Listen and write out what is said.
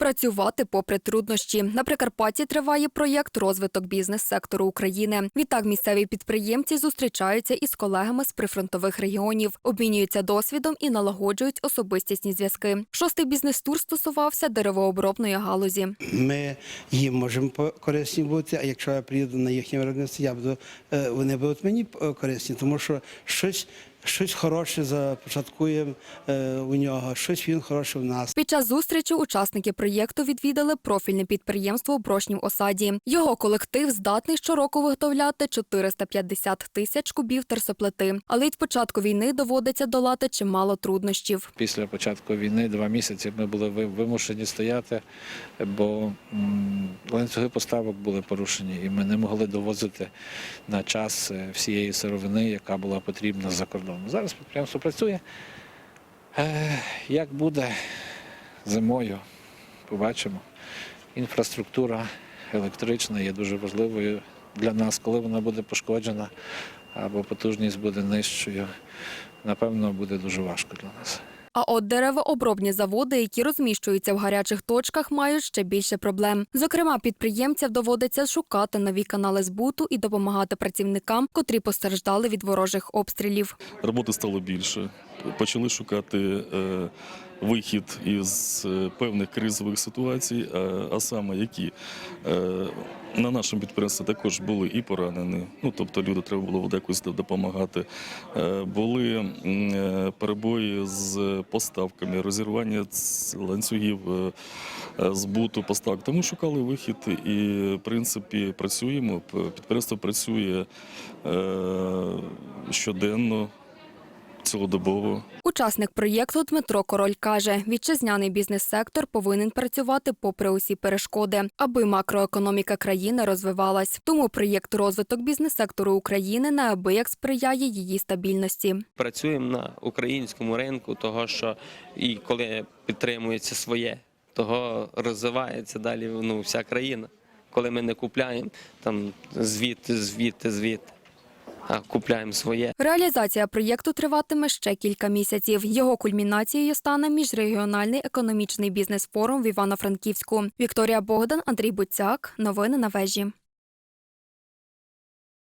працювати попри труднощі. На Прикарпатті триває проєкт розвиток бізнес-сектору України. Відтак місцеві підприємці зустрічаються із колегами з прифронтових регіонів, обмінюються досвідом і налагоджують особистісні зв'язки. Шостий бізнес-тур стосувався деревообробної галузі. Ми їм можемо корисні бути, а якщо я приїду на їхнє виробництво, я буду, е, вони будуть мені е, корисні, тому що щось, щось хороше започаткуємо е, у нього, щось він хороше в нас. Під час зустрічі учасники проєкту відвідали профільне підприємство Брошнів осаді. Його колектив здатний щороку виготовляти 450 тисяч кубів терсоплити. Але від початку війни доводиться долати чимало труднощів. Після початку війни два місяці ми були вимушені стояти, бо ланцюги поставок були порушені, і ми не могли довозити на час е, всієї сировини, яка була потрібна за кордону. Зараз підприємство працює. Е, Як буде зимою, побачимо. Інфраструктура електрична є дуже важливою для нас, коли вона буде пошкоджена або потужність буде нижчою. Напевно, буде дуже важко для нас. А от деревообробні заводи, які розміщуються в гарячих точках, мають ще більше проблем. Зокрема, підприємцям доводиться шукати нові канали збуту і допомагати працівникам, котрі постраждали від ворожих обстрілів. роботи стало більше. Почали шукати е, вихід із е, певних кризових ситуацій, а, а саме які е, на нашому підприємстві також були і поранені. Ну тобто люди треба було якось допомагати. Е, були е, перебої з поставками, розірвання ланцюгів е, збуту поставок. Тому шукали вихід і в принципі працюємо. Підприємство працює щоденно. Цілодобово Учасник проєкту Дмитро Король каже, вітчизняний бізнес-сектор повинен працювати попри усі перешкоди, аби макроекономіка країни розвивалась. Тому проєкт розвиток бізнес-сектору України неабияк сприяє її стабільності. працюємо на українському ринку, того що і коли підтримується своє, того розвивається далі ну, вся країна. Коли ми не купляємо там звідти, звідти, звідти, а купляємо своє. Реалізація проєкту триватиме ще кілька місяців. Його кульмінацією стане міжрегіональний економічний бізнес-форум в Івано-Франківську. Вікторія Богдан, Андрій Буцяк. Новини на вежі.